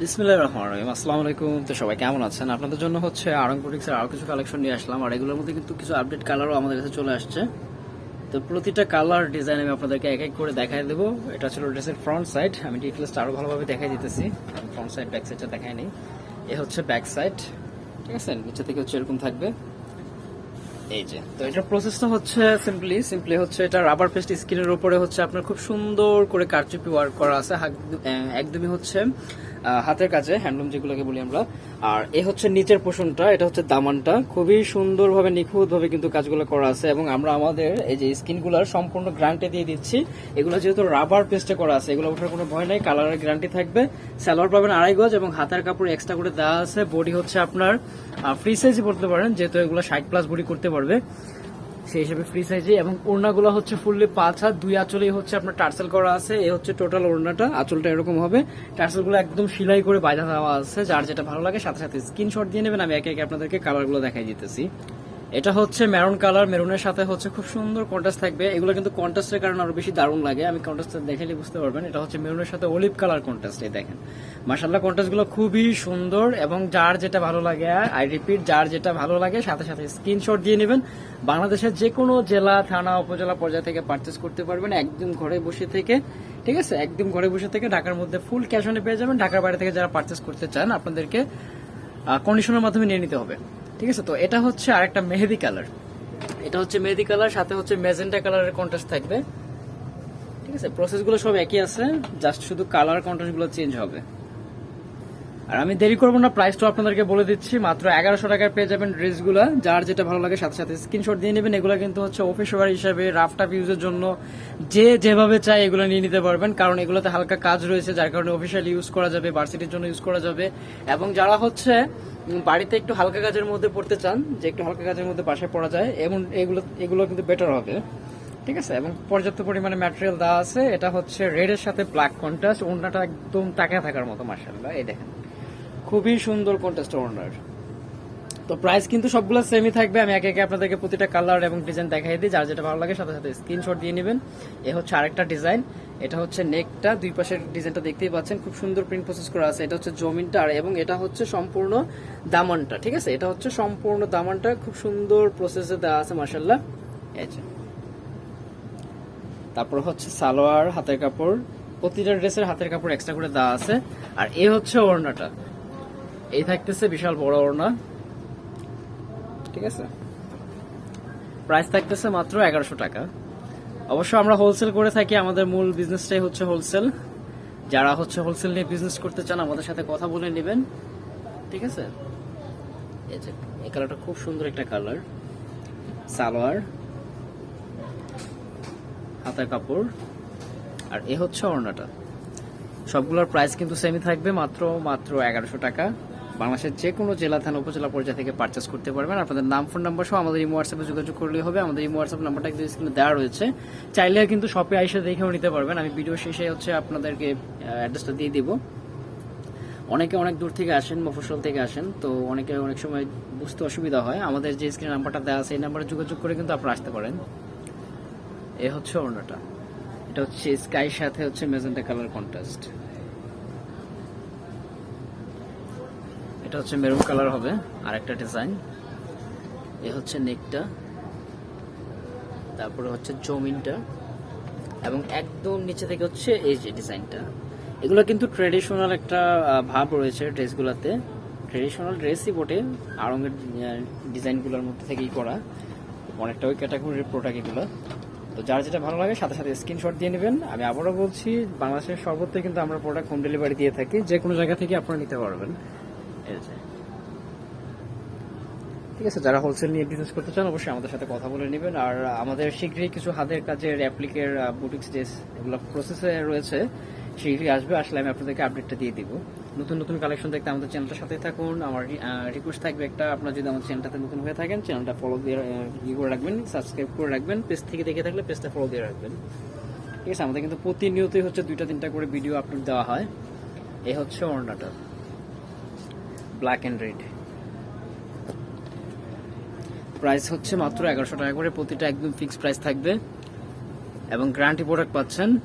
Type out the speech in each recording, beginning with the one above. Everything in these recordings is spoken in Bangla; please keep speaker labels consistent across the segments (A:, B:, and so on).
A: বিসমিল্লাহির রহমানির রহিম। আসসালামু আলাইকুম। তো সবাই কেমন আছেন? আপনাদের জন্য হচ্ছে আরং বুটিক্সের আরও কিছু কালেকশন নিয়ে আসলাম। আর এগুলোর মধ্যে কিন্তু কিছু আপডেট কালারও আমাদের কাছে চলে আসছে। তো প্রতিটা কালার ডিজাইন আমি আপনাদেরকে এক এক করে দেখাই দেবো। এটা ছিল ড্রেসের ফ্রন্ট সাইড আমি ডিটেলসটা আরও ভালোভাবে দেখাই দিতেছি। ফ্রন্ট সাইড ব্যাক সাইডটা দেখাই নেই। এ হচ্ছে ব্যাক সাইড ঠিক আছে? নিচে থেকে হচ্ছে এরকম থাকবে। এই যে। তো এটার প্রসেসটা হচ্ছে সিম্পলি সিম্পলি হচ্ছে এটা রাবার পেস্ট স্কিনের উপরে হচ্ছে আপনার খুব সুন্দর করে কারচুপি ওয়ার্ক করা আছে। একদমই হচ্ছে হাতের কাজে হ্যান্ডলুম যেগুলোকে বলি আমরা। আর এ হচ্ছে নিচের পোষণটা, এটা হচ্ছে দামানটা। খুবই সুন্দরভাবে, নিখুঁতভাবে কিন্তু কাজগুলো করা আছে এবং আমরা আমাদের এই যে স্কিনগুলোর সম্পূর্ণ গ্যারান্টি দিয়ে দিচ্ছি। এগুলো যেহেতু রাবার পেস্টে করা আছে, এগুলো ওঠার কোনো ভয় নাই কালারের গ্যারান্টি থাকবে। সালোয়ার পাবেন আড়াই গজ এবং হাতের কাপড় এক্সট্রা করে দেওয়া আছে। বডি হচ্ছে আপনার ফ্রি সাইজে পড়তে পারেন, যেহেতু এগুলো ষাট প্লাস বডি করতে পারবে। সেই হিসেবে ফ্রি সাইজে এবং ওড়নাগুলো হচ্ছে ফুললি পাঁচ হাত দুই আঁচলেই হচ্ছে আপনার টার্সেল করা আছে, এ হচ্ছে টোটাল ওড়নাটা, আঁচলটা এরকম হবে। টার্সেলগুলো একদম সিলাই করে বাঁধা দেওয়া আছে, যার যেটা ভালো লাগে সাথে সাথে স্ক্রিনশট দিয়ে নেবেন, আমি একে একে আপনাদেরকে কালারগুলো দেখাই দিতেছি। এটা হচ্ছে মেরুন কালার মেরুনের সাথে হচ্ছে খুব সুন্দর কন্ট্রাস্ট থাকবে। এগুলো কিন্তু কন্ট্রাস্টের কারণে আরও বেশি দারুণ লাগে। আমি কন্ট্রাস্ট দেখালে বুঝতে পারবেন। এটা হচ্ছে মেরুনের সাথে অলিভ কালার কন্ট্রাস্ট এই দেখেন। মার্শাল্লাহ কন্ট্রাস্টগুলো খুবই সুন্দর এবং যার যেটা ভালো লাগে আই রিপিট যার যেটা ভালো লাগে, সাথে সাথে স্ক্রিনশট দিয়ে নেবেন। বাংলাদেশের যে কোনো জেলা, থানা, উপজেলা পর্যায় থেকে পারচেস করতে পারবেন। একদম ঘরে বসে থেকে, ঠিক আছে? একদম ঘরে বসে থেকে ঢাকার মধ্যে ফুল ক্যাশ অনে পেয়ে যাবেন। ঢাকার বাইরে থেকে যারা পারচেস করতে চান, আপনাদেরকে কন্ডিশনের মাধ্যমে নিয়ে নিতে হবে। ঠিক আছে? তো এটা হচ্ছে আরেকটা মেহেদি কালার। এটা হচ্ছে মেহেদি কালার, সাথে হচ্ছে মেজেন্টা কালারের কন্ট্রাস্ট থাকবে। ঠিক আছে? প্রসেসগুলো সব একই আছে জাস্ট শুধু কালার কন্ট্রাস্টগুলো চেঞ্জ হবে। আর আমি দেরি করব না প্রাইসটা আপনাদেরকে বলে দিচ্ছি। মাত্র এগারোশো টাকায় পেয়ে যাবেন ড্রেসগুলো যার যেটা ভালো লাগে সাথে সাথে স্ক্রিনশট দিয়ে নেবেন। এগুলো কিন্তু হচ্ছে অফিস ওয়ার হিসাবে রাফটাপ ইউজের জন্য যে যেভাবে চায় এগুলো নিয়ে নিতে পারবেন। কারণ এগুলোতে হালকা কাজ রয়েছে, যার কারণে অফিসিয়ালি ইউজ করা যাবে ভার্সিটির জন্য ইউজ করা যাবে। এবং যারা হচ্ছে বাড়িতে একটু হালকা কাজের মধ্যে পড়তে চান, যে একটু হালকা কাজের মধ্যে বাসায় পড়া যায়, এবং এগুলো এগুলো কিন্তু বেটার হবে। ঠিক আছে? এবং পর্যাপ্ত পরিমাণে ম্যাটেরিয়াল দেওয়া আছে। এটা হচ্ছে রেডের সাথে ব্ল্যাক কন্ট্রাস্ট ওড়নাটা একদম তাকিয়ে থাকার মতো মার্শাল্লাহ এই দেখেন। খুবই সুন্দর কন্টেস্ট ওনার তো প্রাইস কিন্তু সবগুলো সেমই থাকবে। আমি একে একে আপনাদেরকে প্রতিটা কালার এবং ডিজাইন দেখাই দিই। যার যেটা ভালো লাগে, সাথে সাথে স্ক্রিনশট দিয়ে নেবেন। এ হচ্ছে আরেকটা ডিজাইন এটা হচ্ছে নেকটা দুই পাশের ডিজাইনটা দেখতেই পাচ্ছেন, খুব সুন্দর প্রিন্ট প্রসেস করা আছে। এটা হচ্ছে জমিনটা, আর এবং এটা হচ্ছে সম্পূর্ণ দামানটা, ঠিক আছে? এটা হচ্ছে সম্পূর্ণ দামানটা, খুব সুন্দর প্রসেসে দেওয়া আছে মার্শাল্লাহ এই যে। তারপর হচ্ছে সালোয়ার, হাতের কাপড়, প্রতিটা ড্রেসের হাতের কাপড় এক্সট্রা করে দেওয়া আছে। আর এ হচ্ছে ওড়নাটা। এই থাকতেছে বিশাল বড় ওড়না, ঠিক আছে? প্রাইস থাকতেছে মাত্র এগারোশো টাকা। অবশ্য আমরা হোলসেল করে থাকি, আমাদের মূল বিজনেসটাই হচ্ছে হোলসেল যারা হচ্ছে হোলসেল নিয়ে বিজনেস করতে চান, আমাদের সাথে কথা বলে নেবেন। ঠিক আছে? এই যে, এই কালারটা খুব সুন্দর একটা কালার সালোয়ার, হাতের কাপড়। আর এ হচ্ছে ওড়নাটা। সবগুলোর প্রাইস কিন্তু সেমই থাকবে, মাত্র মাত্র এগারোশো টাকা। বাংলাদেশের যে কোনো জেলা, থানা, উপজেলা পর্যায়ে থেকে পারচেস করতে পারবেন। আপনাদের নাম ফোন নাম্বার সহ আমাদের এই হোয়াটসঅ্যাপে যোগাযোগ করলেই হবে। আমাদের এই হোয়াটসঅ্যাপ নাম্বারটা কিন্তু স্ক্রিনে দেওয়া রয়েছে। চাইলে কিন্তু শপে আইসে দেখেও নিতে পারবেন। আমি ভিডিও শেষে হচ্ছে আপনাদেরকে অ্যাড্রেসটা দিয়ে দিব। অনেকে অনেক দূর থেকে আসেন, মফস্বল থেকে আসেন, তো অনেকে অনেক সময় বুঝতে অসুবিধা হয়। আমাদের যে স্ক্রিন নাম্বারটা দেওয়া আছে, এই নাম্বারে যোগাযোগ করে কিন্তু আপনারা আসতে পারেন। এ হচ্ছে অন্যটা। এটা হচ্ছে স্কাই সাথে হচ্ছে মেজেন্টা কালার কন্ট্রাস্ট এটা হচ্ছে মেরুন কালার হবে আর একটা ডিজাইন। এ হচ্ছে নেকটা, তারপরে হচ্ছে জমিনটা, এবং একদম নিচে থেকে হচ্ছে এই যে ডিজাইনটা। এগুলো কিন্তু ট্রেডিশনাল একটা ভাব রয়েছে ড্রেসগুলোতে। ট্রেডিশনাল ড্রেসই বটে, আড়ঙের ডিজাইনগুলোর মধ্যে থেকেই করা। অনেকটা ওই ক্যাটাগরির প্রোডাক্ট এগুলো। তো যার যেটা ভালো লাগে, সাথে সাথে স্ক্রিনশট দিয়ে নেবেন। আমি আবারও বলছি, বাংলাদেশের সর্বত্র কিন্তু আমরা প্রোডাক্ট হোম ডেলিভারি দিয়ে থাকি। যে কোনো জায়গা থেকে আপনারা নিতে পারবেন। ঠিক আছে যারা হোলসেল নিয়ে বিজনেস করতে চান অবশ্যই আমাদের সাথে কথা বলে নেবেন। আর আমাদের শীঘ্রই কিছু হাতের কাজের অ্যাপ্লিকের বুটিক্স ড্রেস এগুলো প্রসেসে রয়েছে শীঘ্রই আসবে। আসলে আমি আপনাদেরকে আপডেটটা দিয়ে দিব। নতুন নতুন কালেকশন দেখতে আমাদের চ্যানেলটার সাথে থাকুন। আমার রিকোয়েস্ট থাকবে একটা। আপনার যদি আমার চ্যানেলটাতে নতুন হয়ে থাকেন চ্যানেলটা ফলো দিয়ে আহ, ই করে রাখবেন সাবস্ক্রাইব করে রাখবেন পেজ থেকে দেখে থাকলে পেজটা ফলো দিয়ে রাখবেন। ঠিক আছে আমাদের কিন্তু প্রতিনিয়তই হচ্ছে দুইটা তিনটা করে ভিডিও আপলোড দেওয়া হয়। এই হচ্ছে ওড়নাটা ব্ল্যাক অ্যান্ড রেড প্রাইস হচ্ছে মাত্র এগারোশো টাকা করে। প্রতিটা একদম ফিক্সড প্রাইস থাকবে। এবং গ্যারান্টি প্রোডাক্ট পাচ্ছেন।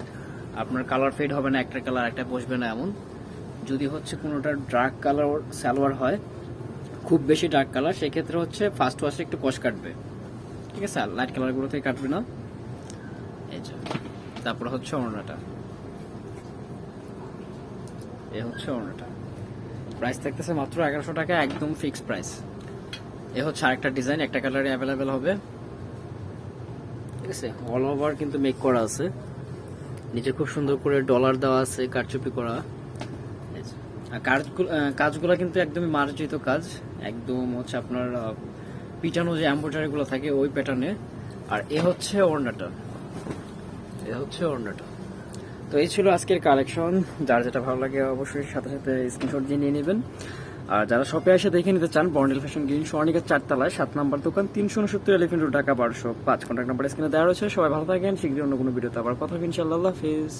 A: আপনার কালার ফেড হবে না, একটা কালার একটা বসবে না এমন। যদি হচ্ছে কোনোটা ডার্ক কালার সালোয়ার হয়, খুব বেশি ডার্ক কালার সেক্ষেত্রে হচ্ছে ফার্স্ট ওয়াশে একটু কষ কাটবে। ঠিক আছে? লাইট কালারগুলো থেকে কাটবে না। এই যে, তারপরে হচ্ছে ওড়নাটা। এ হচ্ছে ওড়নাটা। প্রাইস থাকতেছে মাত্র এগারোশো টাকা, একদম ফিক্সড প্রাইস এ হচ্ছে আরেকটা ডিজাইন একটা কালারে অ্যাভেলেবেল হবে। ঠিক আছে? অল ওভার কিন্তু মেক করা আছে। নিচে খুব সুন্দর করে ডলার দেওয়া আছে, কারচুপি করা। আর কাজগুলো কিন্তু একদমই মার্জিত কাজ। একদম হচ্ছে আপনার পিটানো যে এম্ব্রয়ডারিগুলো থাকে, ওই প্যাটার্নে আর এ হচ্ছে ওড়নাটা। এ হচ্ছে ওড়নাটা। তো এই ছিল আজকের কালেকশন যার যেটা ভালো লাগে অবশ্যই সাথে সাথে স্ক্রিনশট দিয়ে নিয়ে নেবেন। আর যারা শপে এসে দেখে নিতে চান বন্ডেল ফ্যাশন গ্রিন সোয়ানিকের চারতলায়, সাত নম্বর দোকান, তিনশো উনসত্তর এলিফেন্ট ঢাকা বারোশো পাঁচ কন্ট্যাক্ট নাম্বার স্ক্রিনে দেওয়া রয়েছে। সবাই ভালো থাকেন, শীঘ্রই অন্য কোনো ভিডিওতে আবার কথা ইনশাল্লাহ হাফিজ।